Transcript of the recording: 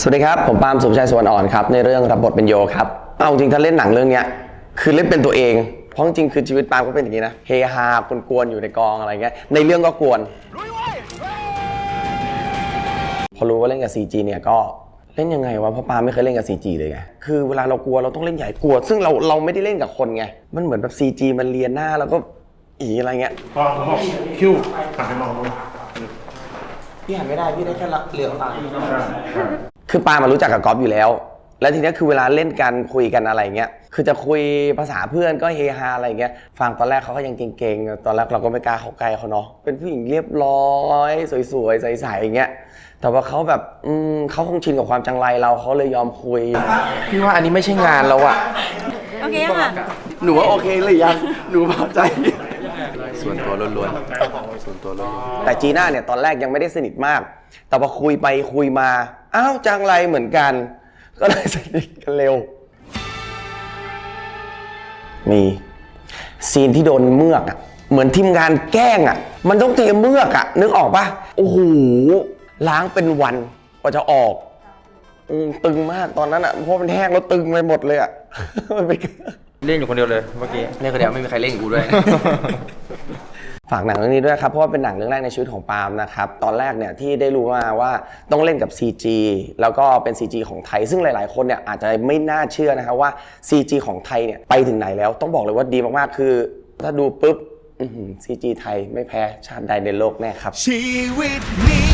สวัสดีครับ ผมปาล์มสุภชัยสวนอ่อนครับ ในเรื่องรับบทเป็นโยครับ เอาจริงถ้าเล่นหนังเรื่องเนี้ยคือเล่นเป็นตัวเอง เพราะจริงๆคือชีวิตปาล์มก็เป็นอย่างนี้นะ เฮฮากวนๆอยู่ในกองอะไรเงี้ย ในเรื่องก็กวน พอรู้ว่าเล่นกับ CG เนี่ยก็เล่นยังไงวะเพราะปาล์มไม่เคยเล่นกับ CG เลยไง คือเวลาเรากลัวเราต้องเล่นใหญ่กลัว ซึ่งเราเราไม่ได้เล่นกับคนไง มันเหมือนแบบ CG มันเรียนหน้าแล้วก็อีอะไรเงี้ยพอผมบอกคิวหันไปมองนู้นพี่หันไม่ได้พี่ได้แค่เลือกตาใช่ใช่ คือปามารู้จักกับก๊อฟอยู่แล้ว แล้วทีเนี้ยคือเวลาเล่นกันคุยกันอะไรเงี้ย คือจะคุยภาษาเพื่อนก็เฮฮาอะไรเงี้ย ฟังตอนแรกเขาก็ยังเก่งๆ ตอนแรกเราก็ไม่กล้าเข้าใกล้เขาเนาะ เป็นผู้หญิงเรียบร้อย สวยๆ ใสๆอย่างเงี้ย แต่ว่าเขาแบบอืมเขาคงชินกับความจังไรเราเขาเลยยอมคุย พี่ว่าอันนี้ไม่ใช่งานแล้วอะโอเคค่ะหนูว่าโอเคหรือยัง หนูพอใจ ส่วนตัวล้วนๆส่วนตัวล้วนๆแต่จีน่าเนี่ยตอนแรกยังไม่ได้สนิทมาก แต่พอคุยไปคุยมา อ้าวจังไรเหมือนกัน ก็เลยสนิทกันเร็ว มี ซีนที่โดนเมือกอะเหมือนทีมงานแกล้งอะมันต้องเตรียมเมือกอะนึกออกปะโอ้โหล้างเป็นวันกว่าจะออกอืมตึงมากตอนนั้นอะเพราะมันแห้งแล้วตึงไปหมดเลยอะมันเป็น เล่นอยู่คนเดียวเลยเมื่อกี้ เล่นคนเดียวไม่มีใครเล่นกูด้วย ฝากหนังเรื่องนี้ด้วยครับเพราะว่าเป็นหนังเรื่องแรกในชีวิตของปาล์มนะครับตอนแรกเนี่ยที่ได้รู้มาว่าต้องเล่นกับ CG แล้วก็เป็น CG ของไทย ซึ่งหลาย ๆ คนเนี่ยอาจจะไม่น่าเชื่อนะครับว่า CG ของไทยเนี่ยไปถึงไหนแล้ว ต้องบอกเลยว่าดีมากๆคือ ถ้าดูปุ๊บอื้อหือ CG ไทยไม่แพ้ชาติใดในโลกแน่ครับชีวิตนี้